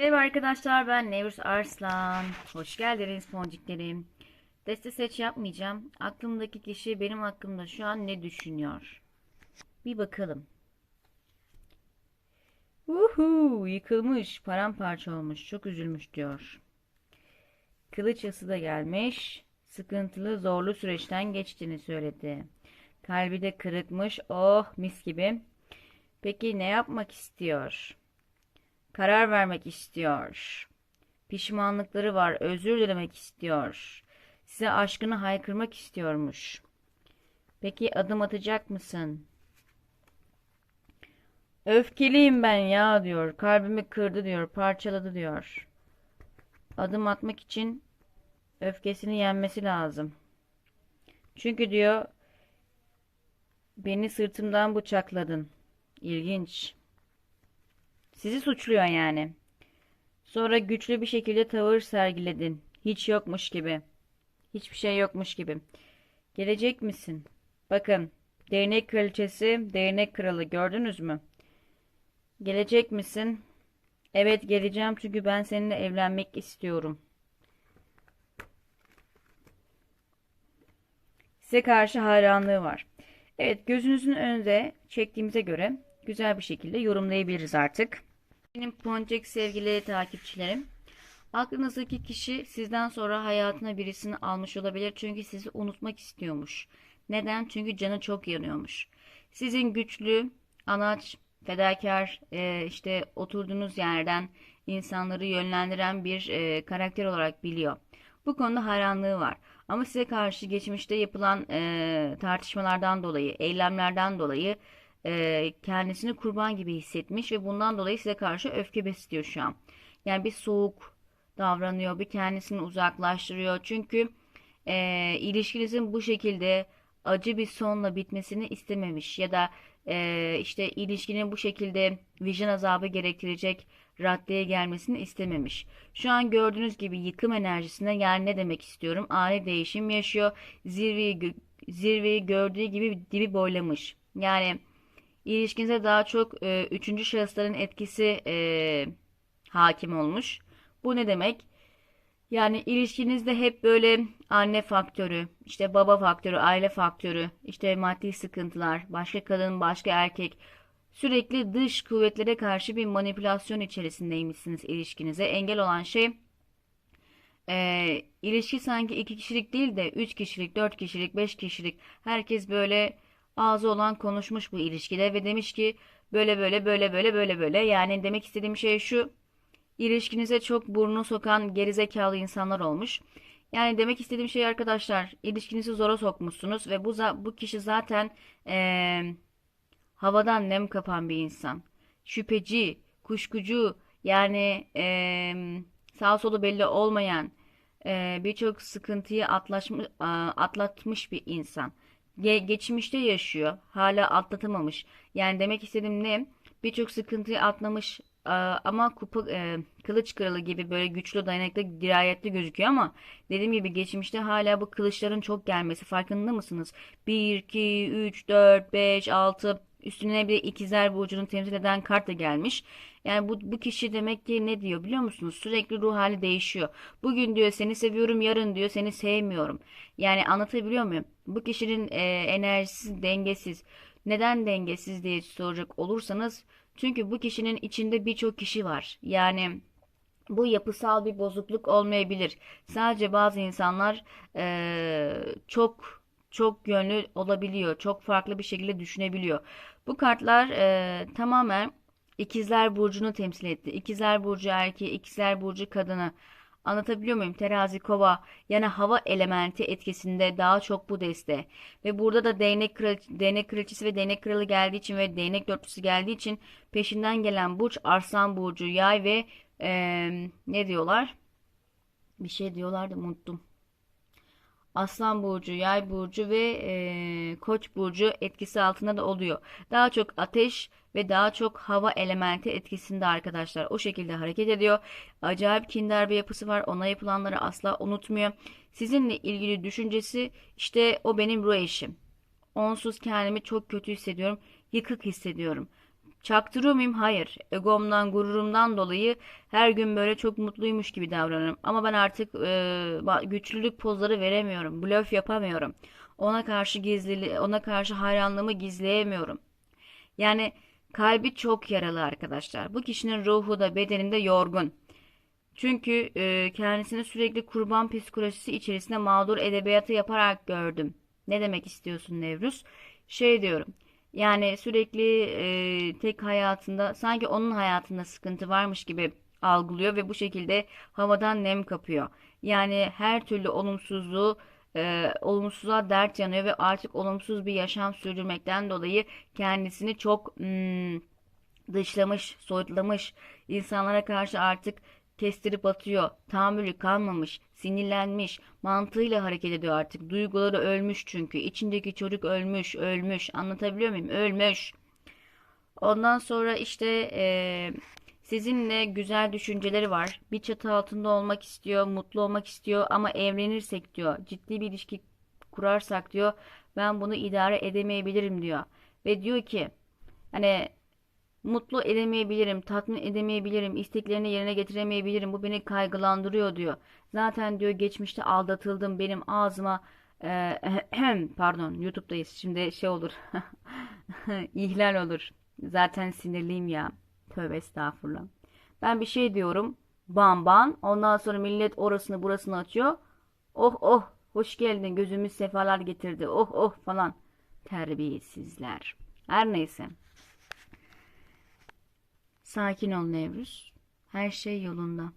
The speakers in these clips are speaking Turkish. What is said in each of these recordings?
Merhaba arkadaşlar ben Nevruz Arslan. Hoş geldiniz ponciklerim. Deste seç yapmayacağım. Aklımdaki kişi benim hakkımda şu an ne düşünüyor? Bir bakalım. Uhu, yıkılmış, paramparça olmuş, çok üzülmüş diyor. Kılıç yası da gelmiş. Sıkıntılı, zorlu süreçten geçtiğini söyledi. Kalbi de kırıkmış. Oh, mis gibi. Peki ne yapmak istiyor? Karar vermek istiyor. Pişmanlıkları var, özür dilemek istiyor. Size aşkını haykırmak istiyormuş. Peki adım atacak mısın? Öfkeliyim ben ya diyor. Kalbimi kırdı diyor, parçaladı diyor. Adım atmak için öfkesini yenmesi lazım. Çünkü diyor beni sırtımdan bıçakladın. İlginç. Sizi suçluyor yani. Sonra güçlü bir şekilde tavır sergiledin. Hiç yokmuş gibi. Hiçbir şey yokmuş gibi. Gelecek misin? Bakın, değnek kraliçesi, değnek kralı gördünüz mü? Gelecek misin? Evet geleceğim çünkü ben seninle evlenmek istiyorum. Size karşı hayranlığı var. Evet gözünüzün önünde çektiğimize göre güzel bir şekilde yorumlayabiliriz artık. Benim Ponçek sevgili takipçilerim. Aklınızdaki kişi sizden sonra hayatına birisini almış olabilir çünkü sizi unutmak istiyormuş. Neden? Çünkü canı çok yanıyormuş. Sizin güçlü, anaç, fedakar, e, işte oturduğunuz yerden insanları yönlendiren bir e, karakter olarak biliyor. Bu konuda hayranlığı var. Ama size karşı geçmişte yapılan e, tartışmalardan dolayı, eylemlerden dolayı e, kendisini kurban gibi hissetmiş ve bundan dolayı size karşı öfke besliyor şu an. Yani bir soğuk davranıyor, bir kendisini uzaklaştırıyor. Çünkü e, ilişkinizin bu şekilde acı bir sonla bitmesini istememiş ya da e, işte ilişkinin bu şekilde vicdan azabı gerektirecek raddeye gelmesini istememiş. Şu an gördüğünüz gibi yıkım enerjisinde yani ne demek istiyorum? Ani değişim yaşıyor. Zirveyi zirveyi gördüğü gibi dibi boylamış. Yani ilişkinize daha çok e, üçüncü şahısların etkisi e, hakim olmuş. Bu ne demek? Yani ilişkinizde hep böyle anne faktörü, işte baba faktörü, aile faktörü, işte maddi sıkıntılar, başka kadın, başka erkek, sürekli dış kuvvetlere karşı bir manipülasyon içerisindeymişsiniz ilişkinize. Engel olan şey e, ilişki sanki iki kişilik değil de üç kişilik, dört kişilik, beş kişilik. Herkes böyle ağzı olan konuşmuş bu ilişkide ve demiş ki böyle böyle böyle böyle böyle böyle. Yani demek istediğim şey şu. İlişkinize çok burnu sokan gerizekalı insanlar olmuş. Yani demek istediğim şey arkadaşlar, ilişkinizi zora sokmuşsunuz ve bu bu kişi zaten eee, havadan nem kapan bir insan. Şüpheci, kuşkucu, yani eee sağ solu belli olmayan, eee, birçok sıkıntıyı atlaşmış, atlatmış bir insan. Ge- geçmişte yaşıyor, hala atlatamamış. Yani demek istediğim ne? Birçok sıkıntıyı atlamış ama kupa e, kılıç kralı gibi böyle güçlü dayanıklı dirayetli gözüküyor ama dediğim gibi geçmişte hala bu kılıçların çok gelmesi farkında mısınız? 1, 2, 3, 4, 5, 6 üstüne bir ikizler burcunu temsil eden kart da gelmiş. Yani bu, bu kişi demek ki ne diyor biliyor musunuz? Sürekli ruh hali değişiyor. Bugün diyor seni seviyorum, yarın diyor seni sevmiyorum. Yani anlatabiliyor muyum? Bu kişinin e, enerjisi dengesiz. Neden dengesiz diye soracak olursanız çünkü bu kişinin içinde birçok kişi var. Yani bu yapısal bir bozukluk olmayabilir. Sadece bazı insanlar eee, çok çok yönlü olabiliyor. Çok farklı bir şekilde düşünebiliyor. Bu kartlar eee, tamamen İkizler Burcu'nu temsil etti. İkizler Burcu erkeği, İkizler Burcu kadını. Anlatabiliyor muyum? Terazi, kova yani hava elementi etkisinde daha çok bu deste. Ve burada da değnek, kral, değnek kraliçesi ve değnek kralı geldiği için ve değnek dörtlüsü geldiği için peşinden gelen burç Arslan Burcu, Yay ve eee, ne diyorlar? Bir şey diyorlar da unuttum. Aslan burcu, yay burcu ve e, koç burcu etkisi altında da oluyor. Daha çok ateş ve daha çok hava elementi etkisinde arkadaşlar. O şekilde hareket ediyor. Acayip kinder bir yapısı var. Ona yapılanları asla unutmuyor. Sizinle ilgili düşüncesi işte o benim ruh eşim. Onsuz kendimi çok kötü hissediyorum. Yıkık hissediyorum. Çaktırıyor muyum? Hayır. Egomdan, gururumdan dolayı her gün böyle çok mutluymuş gibi davranırım. Ama ben artık e, güçlülük pozları veremiyorum. Blöf yapamıyorum. Ona karşı gizli, ona karşı hayranlığımı gizleyemiyorum. Yani kalbi çok yaralı arkadaşlar. Bu kişinin ruhu da bedeninde yorgun. Çünkü e, kendisini sürekli kurban psikolojisi içerisinde mağdur edebiyatı yaparak gördüm. Ne demek istiyorsun Nevruz? Şey diyorum. Yani sürekli e, tek hayatında sanki onun hayatında sıkıntı varmış gibi algılıyor ve bu şekilde havadan nem kapıyor. Yani her türlü olumsuzluğu e, olumsuzluğa dert yanıyor ve artık olumsuz bir yaşam sürdürmekten dolayı kendisini çok hmm, dışlamış, soyutlamış, insanlara karşı artık kestirip atıyor, tahammülü kalmamış, sinirlenmiş, mantığıyla hareket ediyor artık. Duyguları ölmüş çünkü. İçindeki çocuk ölmüş, ölmüş. Anlatabiliyor muyum? Ölmüş. Ondan sonra işte eee, sizinle güzel düşünceleri var. Bir çatı altında olmak istiyor, mutlu olmak istiyor ama evlenirsek diyor, ciddi bir ilişki kurarsak diyor, ben bunu idare edemeyebilirim diyor. Ve diyor ki hani Mutlu edemeyebilirim, tatmin edemeyebilirim, isteklerini yerine getiremeyebilirim. Bu beni kaygılandırıyor diyor. Zaten diyor geçmişte aldatıldım. Benim ağzıma e, pardon YouTube'dayız. Şimdi şey olur. ihlal olur. Zaten sinirliyim ya. Tövbe estağfurullah. Ben bir şey diyorum. Bam bam. Ondan sonra millet orasını burasını açıyor. Oh oh hoş geldin gözümüz sefalar getirdi. Oh oh falan. Terbiyesizler. Her neyse. Sakin ol Nevruz. Her şey yolunda.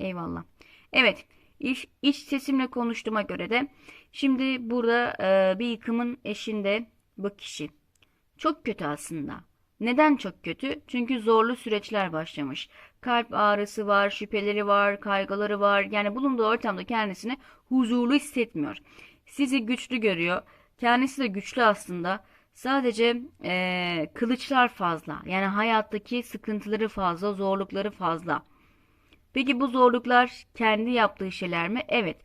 Eyvallah. Evet, iç, iç sesimle konuştuğuma göre de şimdi burada e, bir yıkımın eşinde bu kişi. Çok kötü aslında. Neden çok kötü? Çünkü zorlu süreçler başlamış. Kalp ağrısı var, şüpheleri var, kaygıları var. Yani bulunduğu ortamda kendisini huzurlu hissetmiyor. Sizi güçlü görüyor. Kendisi de güçlü aslında. Sadece eee, kılıçlar fazla. Yani hayattaki sıkıntıları fazla, zorlukları fazla. Peki bu zorluklar kendi yaptığı şeyler mi? Evet.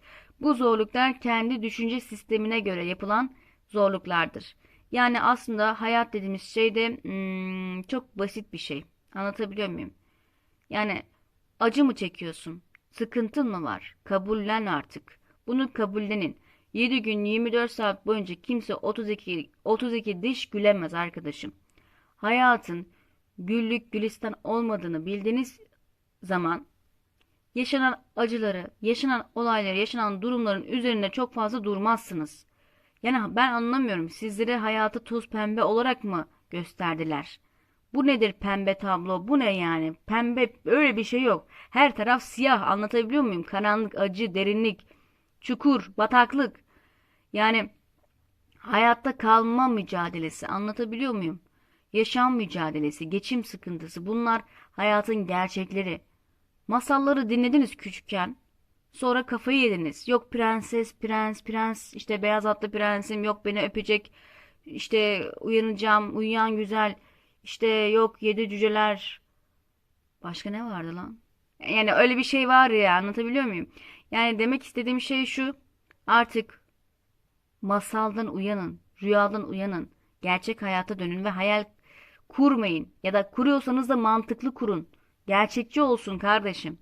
Bu zorluklar kendi düşünce sistemine göre yapılan zorluklardır. Yani aslında hayat dediğimiz şey de hmm, çok basit bir şey. Anlatabiliyor muyum? Yani acı mı çekiyorsun? Sıkıntın mı var? Kabullen artık. Bunu kabullenin. 7 gün 24 saat boyunca kimse 32 32 diş gülemez arkadaşım. Hayatın güllük gülistan olmadığını bildiğiniz zaman yaşanan acıları, yaşanan olayları, yaşanan durumların üzerine çok fazla durmazsınız. Yani ben anlamıyorum. Sizlere hayatı toz pembe olarak mı gösterdiler? Bu nedir pembe tablo? Bu ne yani? Pembe öyle bir şey yok. Her taraf siyah. Anlatabiliyor muyum? Karanlık, acı, derinlik, çukur, bataklık. Yani hayatta kalma mücadelesi. Anlatabiliyor muyum? Yaşam mücadelesi, geçim sıkıntısı. Bunlar hayatın gerçekleri. Masalları dinlediniz küçükken. Sonra kafayı yediniz. Yok prenses, prens, prens, işte beyaz atlı prensim, yok beni öpecek, işte uyanacağım, uyuyan güzel, işte yok yedi cüceler. Başka ne vardı lan? Yani öyle bir şey var ya anlatabiliyor muyum? Yani demek istediğim şey şu. Artık masaldan uyanın, rüyadan uyanın. Gerçek hayata dönün ve hayal kurmayın. Ya da kuruyorsanız da mantıklı kurun. Gerçekçi olsun kardeşim.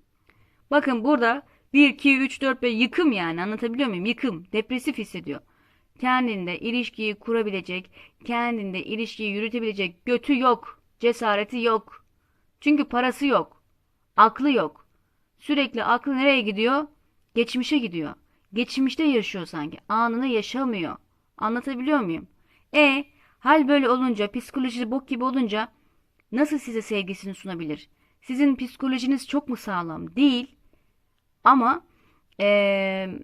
Bakın burada 1, 2, 3, 4 ve yıkım yani anlatabiliyor muyum? Yıkım. Depresif hissediyor. Kendinde ilişkiyi kurabilecek, kendinde ilişkiyi yürütebilecek götü yok, cesareti yok. Çünkü parası yok, aklı yok. Sürekli aklı nereye gidiyor? Geçmişe gidiyor. Geçmişte yaşıyor sanki. Anını yaşamıyor. Anlatabiliyor muyum? E hal böyle olunca, psikolojisi bok gibi olunca nasıl size sevgisini sunabilir? Sizin psikolojiniz çok mu sağlam? Değil. Ama eee,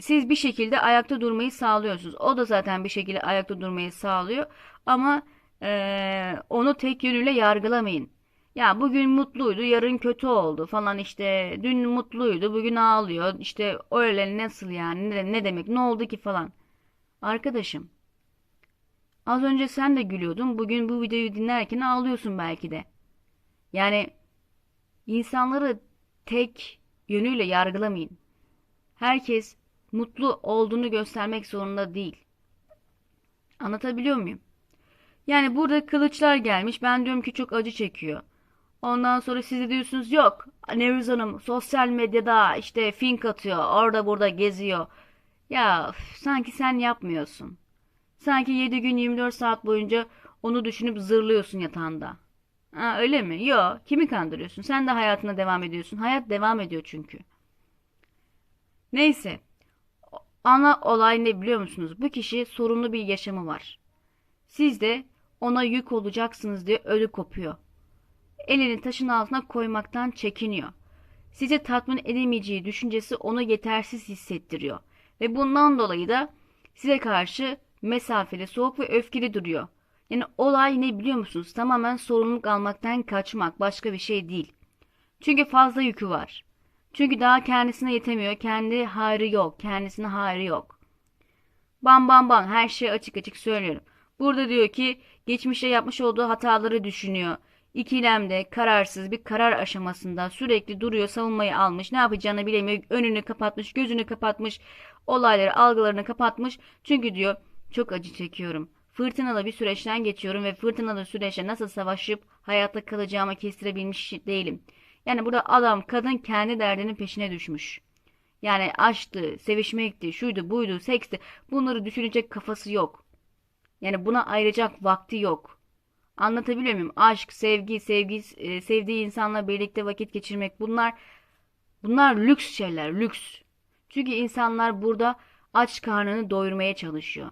siz bir şekilde ayakta durmayı sağlıyorsunuz. O da zaten bir şekilde ayakta durmayı sağlıyor. Ama eee, onu tek yönüyle yargılamayın. Ya bugün mutluydu, yarın kötü oldu falan işte. Dün mutluydu, bugün ağlıyor. İşte öyle nasıl yani? Ne, ne demek? Ne oldu ki falan. Arkadaşım, az önce sen de gülüyordun. Bugün bu videoyu dinlerken ağlıyorsun belki de. Yani insanları tek yönüyle yargılamayın. Herkes mutlu olduğunu göstermek zorunda değil. Anlatabiliyor muyum? Yani burada kılıçlar gelmiş. Ben diyorum ki çok acı çekiyor. Ondan sonra siz de diyorsunuz yok. Nevruz Hanım sosyal medyada işte fink atıyor. Orada burada geziyor. Ya üf, sanki sen yapmıyorsun. Sanki 7 gün 24 saat boyunca onu düşünüp zırlıyorsun yatağında. Ha, öyle mi? Yok. Kimi kandırıyorsun? Sen de hayatına devam ediyorsun. Hayat devam ediyor çünkü. Neyse. Ana olay ne biliyor musunuz? Bu kişi sorunlu bir yaşamı var. Siz de ona yük olacaksınız diye ödü kopuyor. Elini taşın altına koymaktan çekiniyor. Size tatmin edemeyeceği düşüncesi onu yetersiz hissettiriyor. Ve bundan dolayı da size karşı mesafeli, soğuk ve öfkeli duruyor. Yani olay ne biliyor musunuz? Tamamen sorumluluk almaktan kaçmak, başka bir şey değil. Çünkü fazla yükü var. Çünkü daha kendisine yetemiyor, kendi hayrı yok, kendisine hayrı yok. Bam bam bam her şeyi açık açık söylüyorum. Burada diyor ki geçmişte yapmış olduğu hataları düşünüyor. İkilemde kararsız bir karar aşamasında sürekli duruyor savunmayı almış ne yapacağını bilemiyor önünü kapatmış gözünü kapatmış olayları algılarını kapatmış çünkü diyor çok acı çekiyorum fırtınalı bir süreçten geçiyorum ve fırtınalı süreçte nasıl savaşıp hayatta kalacağımı kestirebilmiş değilim. Yani burada adam kadın kendi derdinin peşine düşmüş. Yani aşktı, sevişmekti, şuydu, buydu, seksti. Bunları düşünecek kafası yok. Yani buna ayıracak vakti yok. Anlatabiliyor muyum? Aşk, sevgi, sevgi, e, sevdiği insanla birlikte vakit geçirmek bunlar bunlar lüks şeyler, lüks. Çünkü insanlar burada aç karnını doyurmaya çalışıyor.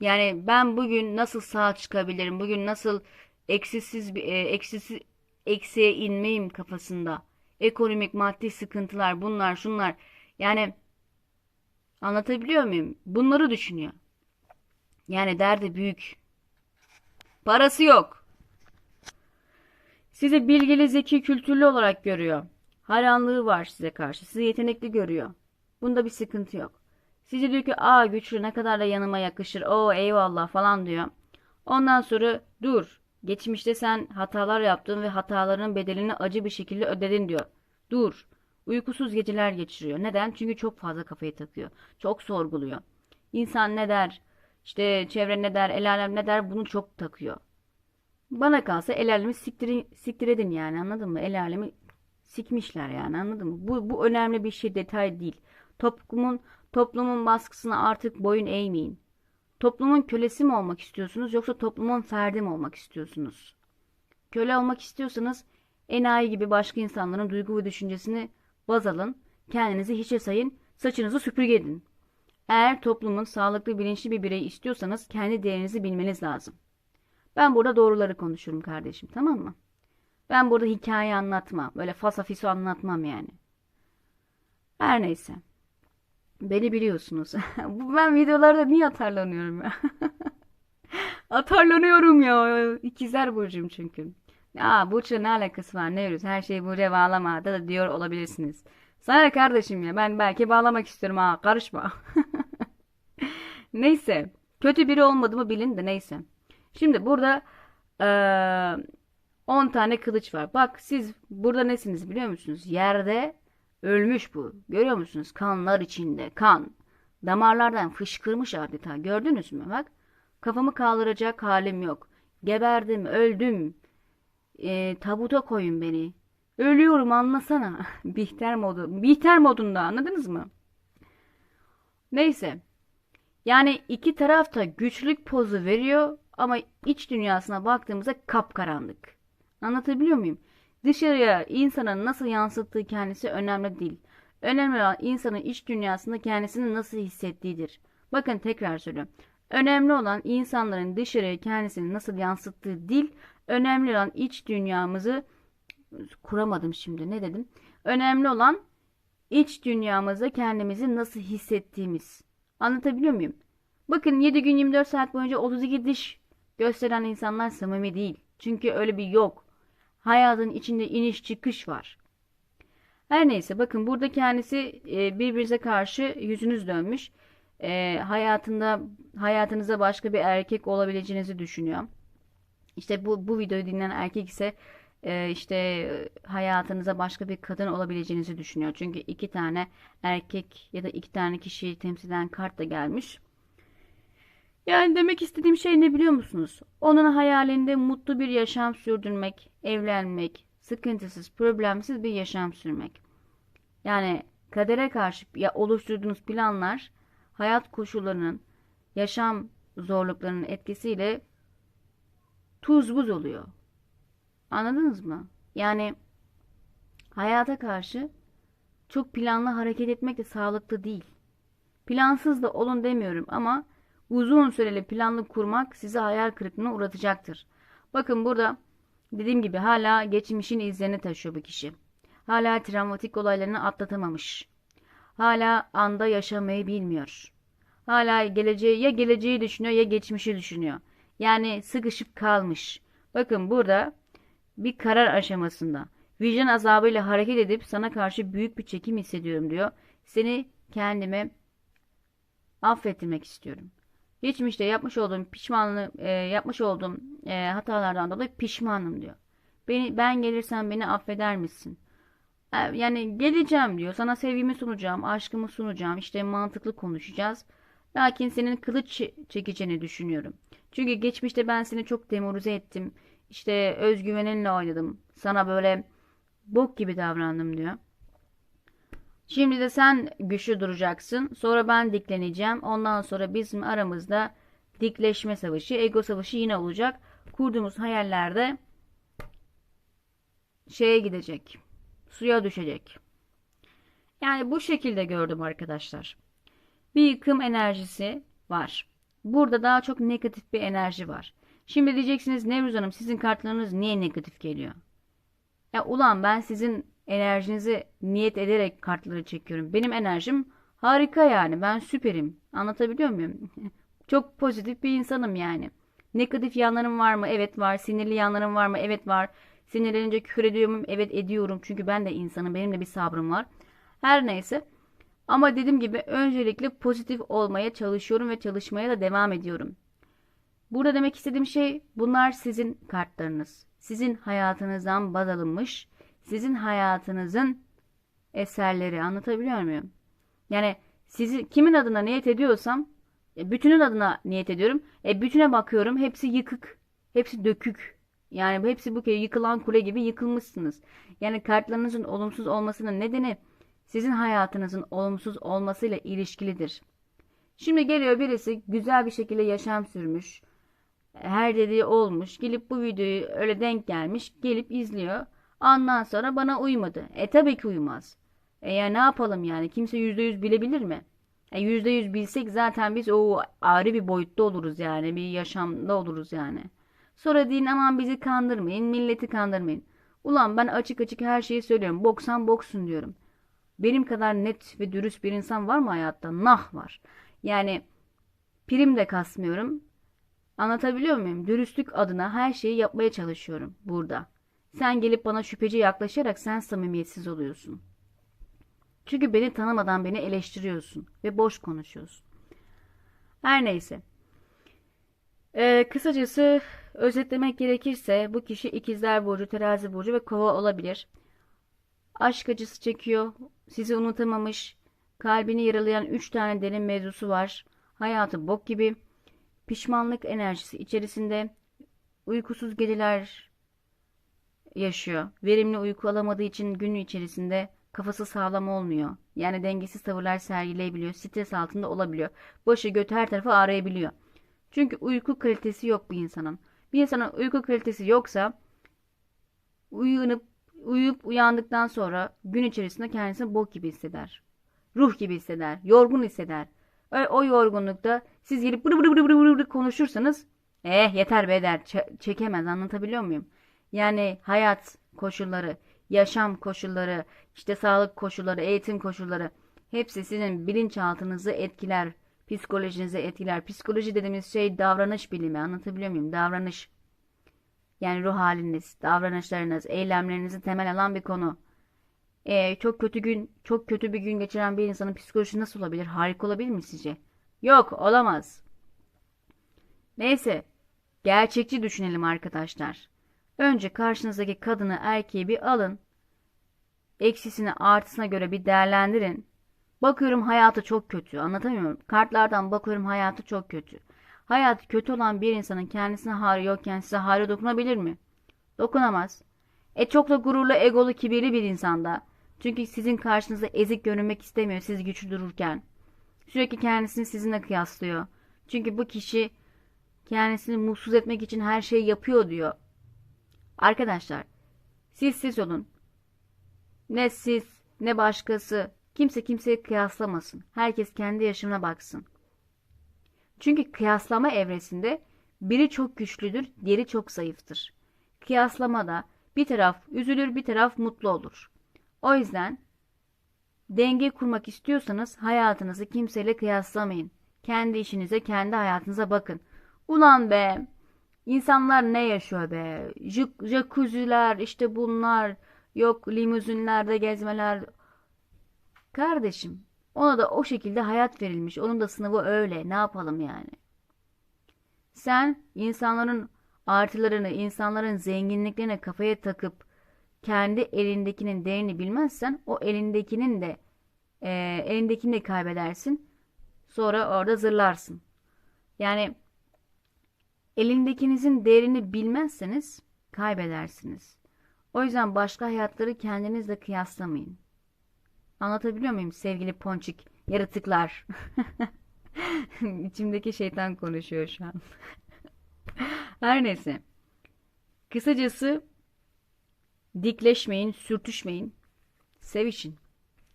Yani ben bugün nasıl sağ çıkabilirim? Bugün nasıl eksisiz bir e, eksisiz eksiye inmeyim kafasında. Ekonomik, maddi sıkıntılar, bunlar, şunlar. Yani anlatabiliyor muyum? Bunları düşünüyor. Yani derdi büyük. Parası yok. Sizi bilgili, zeki, kültürlü olarak görüyor. Hayranlığı var size karşı. Sizi yetenekli görüyor. Bunda bir sıkıntı yok. Sizi diyor ki aa güçlü ne kadar da yanıma yakışır. Oo eyvallah falan diyor. Ondan sonra dur. Geçmişte sen hatalar yaptın ve hataların bedelini acı bir şekilde ödedin diyor. Dur. Uykusuz geceler geçiriyor. Neden? Çünkü çok fazla kafayı takıyor. Çok sorguluyor. İnsan ne der? İşte çevre ne der? El alem ne der? Bunu çok takıyor. Bana kalsa el alemi siktir, siktir yani anladın mı? El alemi sikmişler yani anladın mı? Bu, bu önemli bir şey detay değil. Toplumun toplumun baskısına artık boyun eğmeyin. Toplumun kölesi mi olmak istiyorsunuz yoksa toplumun ferdi mi olmak istiyorsunuz? Köle olmak istiyorsanız enayi gibi başka insanların duygu ve düşüncesini baz alın, kendinizi hiçe sayın, saçınızı süpürge edin. Eğer toplumun sağlıklı bilinçli bir birey istiyorsanız kendi değerinizi bilmeniz lazım. Ben burada doğruları konuşurum kardeşim tamam mı? Ben burada hikaye anlatmam. Böyle fasafiso anlatmam yani. Her neyse. Beni biliyorsunuz. ben videolarda niye atarlanıyorum ya? atarlanıyorum ya. İkizler Burcu'yum çünkü. Ya Burç'la ne alakası var ne diyoruz? Her şeyi Burcu'ya bağlama da diyor olabilirsiniz. Sana kardeşim ya ben belki bağlamak istiyorum ha karışma. neyse. Kötü biri olmadığımı bilin de neyse. Şimdi burada ee, 10 tane kılıç var. Bak siz burada nesiniz biliyor musunuz? Yerde ölmüş bu. Görüyor musunuz? Kanlar içinde. Kan. Damarlardan fışkırmış adeta. Gördünüz mü? Bak. Kafamı kaldıracak halim yok. Geberdim, öldüm. E, tabuta koyun beni. Ölüyorum anlasana. Bihter modu. Bihter modunda anladınız mı? Neyse. Yani iki taraf da güçlük pozu veriyor ama iç dünyasına baktığımızda kapkaranlık. Anlatabiliyor muyum? Dışarıya insanın nasıl yansıttığı kendisi önemli değil. Önemli olan insanın iç dünyasında kendisini nasıl hissettiğidir. Bakın tekrar söylüyorum. Önemli olan insanların dışarıya kendisini nasıl yansıttığı değil, önemli olan iç dünyamızı kuramadım şimdi ne dedim? Önemli olan iç dünyamızda kendimizi nasıl hissettiğimiz. Anlatabiliyor muyum? Bakın 7 gün 24 saat boyunca 32 diş gösteren insanlar samimi değil. Çünkü öyle bir yok. Hayatın içinde iniş çıkış var. Her neyse bakın burada kendisi e, birbirinize karşı yüzünüz dönmüş. E, hayatında hayatınızda başka bir erkek olabileceğinizi düşünüyor. İşte bu bu videoyu dinleyen erkek ise e, işte hayatınıza başka bir kadın olabileceğinizi düşünüyor. Çünkü iki tane erkek ya da iki tane kişiyi temsil eden kart da gelmiş. Yani demek istediğim şey ne biliyor musunuz? Onun hayalinde mutlu bir yaşam sürdürmek, evlenmek, sıkıntısız, problemsiz bir yaşam sürmek. Yani kadere karşı ya oluşturduğunuz planlar hayat koşullarının, yaşam zorluklarının etkisiyle tuz buz oluyor. Anladınız mı? Yani hayata karşı çok planlı hareket etmek de sağlıklı değil. Plansız da olun demiyorum ama uzun süreli planlı kurmak sizi hayal kırıklığına uğratacaktır. Bakın burada dediğim gibi hala geçmişin izlerini taşıyor bu kişi. Hala travmatik olaylarını atlatamamış. Hala anda yaşamayı bilmiyor. Hala geleceği ya geleceği düşünüyor ya geçmişi düşünüyor. Yani sıkışıp kalmış. Bakın burada bir karar aşamasında. Vicdan azabıyla hareket edip sana karşı büyük bir çekim hissediyorum diyor. Seni kendime affettirmek istiyorum. Geçmişte yapmış olduğum pişmanlığı e, yapmış olduğum e, hatalardan dolayı pişmanım diyor. Beni ben gelirsem beni affeder misin? E, Yani geleceğim diyor. Sana sevgimi sunacağım, aşkımı sunacağım. İşte mantıklı konuşacağız. Lakin senin kılıç çekeceğini düşünüyorum. Çünkü geçmişte ben seni çok demoralize ettim. İşte özgüveninle oynadım. Sana böyle bok gibi davrandım diyor. Şimdi de sen güçlü duracaksın. Sonra ben dikleneceğim. Ondan sonra bizim aramızda dikleşme savaşı, ego savaşı yine olacak. Kurduğumuz hayallerde şeye gidecek. Suya düşecek. Yani bu şekilde gördüm arkadaşlar. Bir yıkım enerjisi var. Burada daha çok negatif bir enerji var. Şimdi diyeceksiniz Nevruz Hanım sizin kartlarınız niye negatif geliyor? Ya ulan ben sizin enerjinizi niyet ederek kartları çekiyorum. Benim enerjim harika yani. Ben süperim. Anlatabiliyor muyum? Çok pozitif bir insanım yani. Negatif yanlarım var mı? Evet var. Sinirli yanlarım var mı? Evet var. Sinirlenince küfür ediyor muyum? Evet ediyorum. Çünkü ben de insanım. Benim de bir sabrım var. Her neyse. Ama dediğim gibi öncelikle pozitif olmaya çalışıyorum ve çalışmaya da devam ediyorum. Burada demek istediğim şey bunlar sizin kartlarınız. Sizin hayatınızdan baz alınmış, sizin hayatınızın eserleri. Anlatabiliyor muyum? Yani sizi kimin adına niyet ediyorsam e, bütünün adına niyet ediyorum. E bütüne bakıyorum hepsi yıkık, hepsi dökük. Yani hepsi bu kere yıkılan kule gibi yıkılmışsınız. Yani kartlarınızın olumsuz olmasının nedeni sizin hayatınızın olumsuz olmasıyla ilişkilidir. Şimdi geliyor birisi güzel bir şekilde yaşam sürmüş. Her dediği olmuş. Gelip bu videoyu öyle denk gelmiş. Gelip izliyor. Ondan sonra bana uymadı. E tabii ki uymaz. E ya ne yapalım yani? Kimse %100 bilebilir mi? E %100 bilsek zaten biz o ayrı bir boyutta oluruz yani. Bir yaşamda oluruz yani. Sonra deyin aman bizi kandırmayın. Milleti kandırmayın. Ulan ben açık açık her şeyi söylüyorum. Boksan boksun diyorum. Benim kadar net ve dürüst bir insan var mı hayatta? Nah var. Yani prim de kasmıyorum. Anlatabiliyor muyum? Dürüstlük adına her şeyi yapmaya çalışıyorum burada. Sen gelip bana şüpheci yaklaşarak sen samimiyetsiz oluyorsun. Çünkü beni tanımadan beni eleştiriyorsun ve boş konuşuyorsun. Her neyse. Ee, kısacası özetlemek gerekirse bu kişi ikizler burcu, terazi burcu ve kova olabilir. Aşk acısı çekiyor, sizi unutamamış, kalbini yaralayan 3 tane derin mevzusu var. Hayatı bok gibi, pişmanlık enerjisi içerisinde, uykusuz geceler yaşıyor. Verimli uyku alamadığı için gün içerisinde kafası sağlam olmuyor. Yani dengesiz tavırlar sergileyebiliyor, stres altında olabiliyor. Başı göt her tarafı ağrıyabiliyor. Çünkü uyku kalitesi yok bu insanın. Bir insanın uyku kalitesi yoksa uyanıp uyuyup uyandıktan sonra gün içerisinde kendisini bok gibi hisseder. Ruh gibi hisseder. Yorgun hisseder. O, yorgunlukta siz gelip bırı bırı bırı bırı bırı konuşursanız eh yeter be der. Ç- çekemez anlatabiliyor muyum? Yani hayat koşulları, yaşam koşulları, işte sağlık koşulları, eğitim koşulları hepsi sizin bilinçaltınızı etkiler, psikolojinizi etkiler. Psikoloji dediğimiz şey davranış bilimi anlatabiliyor muyum? Davranış. Yani ruh haliniz, davranışlarınız, eylemlerinizi temel alan bir konu. Ee, çok kötü gün, çok kötü bir gün geçiren bir insanın psikolojisi nasıl olabilir? Harika olabilir mi sizce? Yok, olamaz. Neyse, gerçekçi düşünelim arkadaşlar. Önce karşınızdaki kadını, erkeği bir alın. Eksisini, artısına göre bir değerlendirin. Bakıyorum hayatı çok kötü. Anlatamıyorum. Kartlardan bakıyorum hayatı çok kötü. Hayat kötü olan bir insanın kendisine hali yokken size hali dokunabilir mi? Dokunamaz. E çok da gururlu, egolu, kibirli bir insanda. Çünkü sizin karşınızda ezik görünmek istemiyor siz güçlü dururken. Sürekli kendisini sizinle kıyaslıyor. Çünkü bu kişi kendisini mutsuz etmek için her şeyi yapıyor diyor. Arkadaşlar, siz siz olun. Ne siz, ne başkası, kimse kimseyi kıyaslamasın. Herkes kendi yaşamına baksın. Çünkü kıyaslama evresinde biri çok güçlüdür, diğeri çok zayıftır. Kıyaslamada bir taraf üzülür, bir taraf mutlu olur. O yüzden denge kurmak istiyorsanız hayatınızı kimseyle kıyaslamayın. Kendi işinize, kendi hayatınıza bakın. Ulan be, insanlar ne yaşıyor be? Jacuzziler, işte bunlar, yok limuzinlerde gezmeler. Kardeşim, ona da o şekilde hayat verilmiş. Onun da sınavı öyle. Ne yapalım yani? Sen insanların artılarını, insanların zenginliklerine kafaya takıp kendi elindekinin değerini bilmezsen o elindekinin de e, elindekini de kaybedersin. Sonra orada zırlarsın. Yani elindekinizin değerini bilmezseniz kaybedersiniz. O yüzden başka hayatları kendinizle kıyaslamayın. Anlatabiliyor muyum sevgili ponçik yaratıklar? İçimdeki şeytan konuşuyor şu an. Her neyse. Kısacası dikleşmeyin, sürtüşmeyin. Sevişin.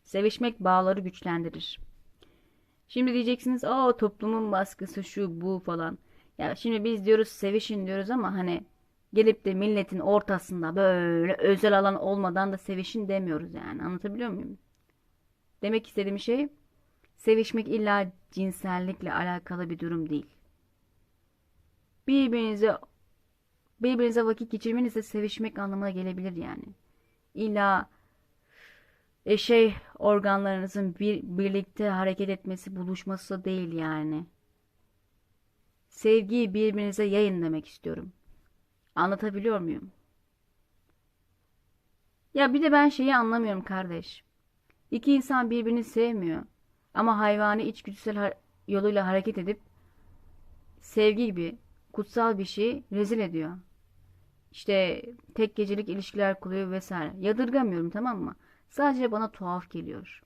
Sevişmek bağları güçlendirir. Şimdi diyeceksiniz, "Aa toplumun baskısı şu bu falan." Ya şimdi biz diyoruz sevişin diyoruz ama hani gelip de milletin ortasında böyle özel alan olmadan da sevişin demiyoruz yani. Anlatabiliyor muyum? Demek istediğim şey sevişmek illa cinsellikle alakalı bir durum değil. Birbirinize birbirinize vakit geçirmeniz de sevişmek anlamına gelebilir yani. İlla e şey organlarınızın bir birlikte hareket etmesi, buluşması değil yani. Sevgiyi birbirinize yayın demek istiyorum. Anlatabiliyor muyum? Ya bir de ben şeyi anlamıyorum kardeş. İki insan birbirini sevmiyor. Ama hayvani içgüdüsel yoluyla hareket edip sevgi gibi kutsal bir şeyi rezil ediyor. İşte tek gecelik ilişkiler kuruyor vesaire. Yadırgamıyorum tamam mı? Sadece bana tuhaf geliyor.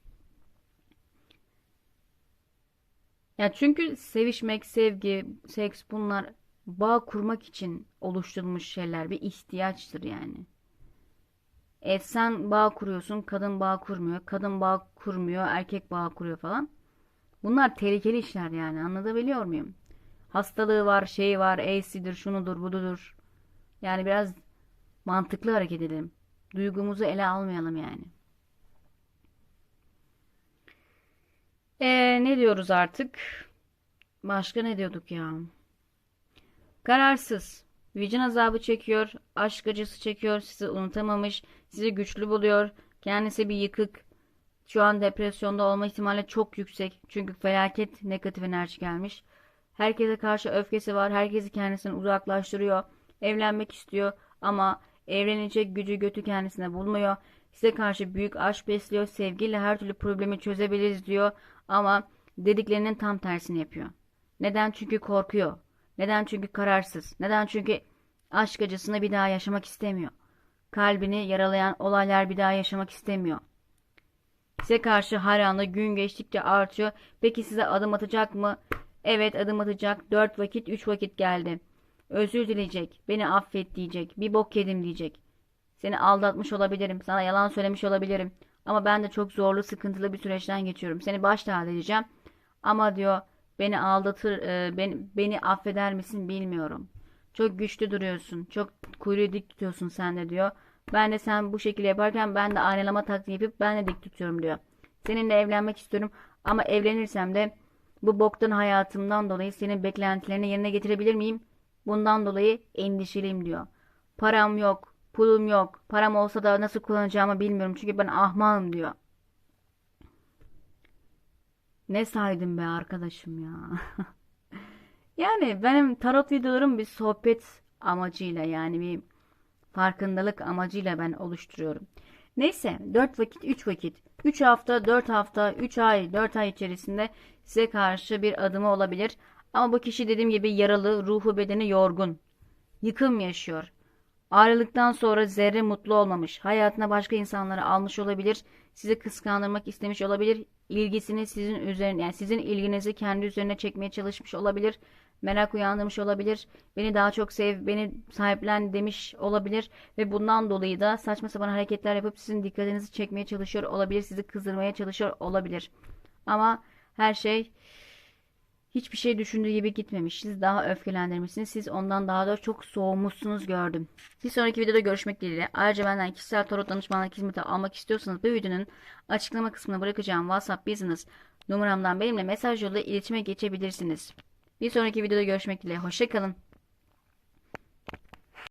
Ya çünkü sevişmek, sevgi, seks bunlar bağ kurmak için oluşturulmuş şeyler, bir ihtiyaçtır yani. E sen bağ kuruyorsun, kadın bağ kurmuyor, kadın bağ kurmuyor, erkek bağ kuruyor falan. Bunlar tehlikeli işler yani anlatabiliyor muyum? Hastalığı var, şeyi var, AC'dir, şunudur, bududur. Yani biraz mantıklı hareket edelim. Duygumuzu ele almayalım yani. E ne diyoruz artık? Başka ne diyorduk ya? Kararsız. Vicdan azabı çekiyor, aşk acısı çekiyor, sizi unutamamış, sizi güçlü buluyor, kendisi bir yıkık. Şu an depresyonda olma ihtimali çok yüksek. Çünkü felaket negatif enerji gelmiş. Herkese karşı öfkesi var, herkesi kendisinden uzaklaştırıyor. Evlenmek istiyor ama evlenecek gücü götü kendisine bulmuyor. Size karşı büyük aşk besliyor, sevgiyle her türlü problemi çözebiliriz diyor ama dediklerinin tam tersini yapıyor. Neden? Çünkü korkuyor. Neden? Çünkü kararsız. Neden? Çünkü aşk acısını bir daha yaşamak istemiyor. Kalbini yaralayan olaylar bir daha yaşamak istemiyor. Size karşı hayranlığı gün geçtikçe artıyor. Peki size adım atacak mı? Evet adım atacak. Dört vakit, üç vakit geldi. Özür dileyecek. Beni affet diyecek. Bir bok yedim diyecek. Seni aldatmış olabilirim. Sana yalan söylemiş olabilirim. Ama ben de çok zorlu, sıkıntılı bir süreçten geçiyorum. Seni baş edeceğim. Ama diyor beni aldatır, e, beni, beni affeder misin bilmiyorum. Çok güçlü duruyorsun. Çok kuyruğu dik tutuyorsun sen de diyor. Ben de sen bu şekilde yaparken ben de aynalama taklidi yapıp ben de dik tutuyorum diyor. Seninle evlenmek istiyorum ama evlenirsem de bu boktan hayatımdan dolayı senin beklentilerini yerine getirebilir miyim? Bundan dolayı endişeliyim diyor. Param yok, pulum yok. Param olsa da nasıl kullanacağımı bilmiyorum çünkü ben ahmağım diyor. Ne saydım be arkadaşım ya. Yani benim tarot videolarım bir sohbet amacıyla yani bir farkındalık amacıyla ben oluşturuyorum. Neyse 4 vakit 3 vakit 3 hafta 4 hafta 3 ay 4 ay içerisinde size karşı bir adımı olabilir. Ama bu kişi dediğim gibi yaralı, ruhu bedeni yorgun. Yıkım yaşıyor. Ayrılıktan sonra zerre mutlu olmamış. Hayatına başka insanları almış olabilir. Sizi kıskandırmak istemiş olabilir. İlgisini sizin üzerine yani sizin ilginizi kendi üzerine çekmeye çalışmış olabilir. Merak uyandırmış olabilir. Beni daha çok sev, beni sahiplen demiş olabilir ve bundan dolayı da saçma sapan hareketler yapıp sizin dikkatinizi çekmeye çalışıyor olabilir. Sizi kızdırmaya çalışıyor olabilir. Ama her şey hiçbir şey düşündüğü gibi gitmemiş. Siz daha öfkelendirmişsiniz. Siz ondan daha da çok soğumuşsunuz gördüm. Bir sonraki videoda görüşmek dileğiyle. Ayrıca benden kişisel tarot danışmanlık hizmeti almak istiyorsanız bu videonun açıklama kısmına bırakacağım WhatsApp Business numaramdan benimle mesaj yoluyla iletişime geçebilirsiniz. Bir sonraki videoda görüşmek dileğiyle. Hoşçakalın.